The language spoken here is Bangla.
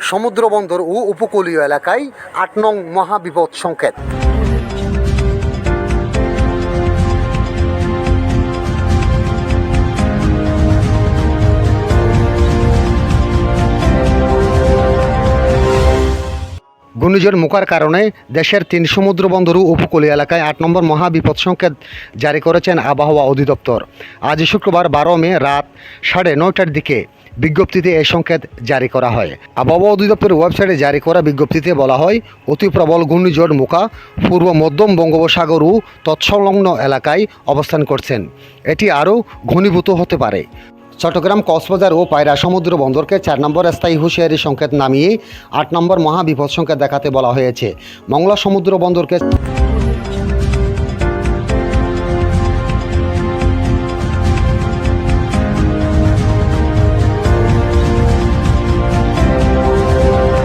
সমুদ্র বন্দর ও উপকূলীয় এলাকায় আট নং মহাবিপদ সংকেত। ঘূর্ণিঝড় মুখার কারণে দেশের তিন সমুদ্র বন্দর উপকূলীয় এলাকায় আট নম্বর মহাবিপদ সংকেত জারি করেছেন আবহাওয়া অধিদপ্তর। আজ শুক্রবার বারো মে রাত সাড়ে নয়টার দিকে বিজ্ঞপ্তিতে এই সংকেত জারি করা হয়। আবহাওয়া অধিদপ্তরের ওয়েবসাইটে জারি করা বিজ্ঞপ্তিতে বলা হয়, অতি প্রবল ঘূর্ণিঝড় মুখা পূর্ব মধ্যম বঙ্গোপসাগর ও তৎসংলগ্ন এলাকায় অবস্থান করছেন। এটি আরও ঘনীভূত হতে পারে। চট্টগ্রাম কক্সবাজার ও পায়রা সমুদ্র বন্দরকে চার নম্বর স্থায়ী হুঁশিয়ারি সংকেত নামিয়ে আট নম্বর মহাবিপদ সংকেত দেখাতে বলা হয়েছে। মংলা সমুদ্র বন্দরকে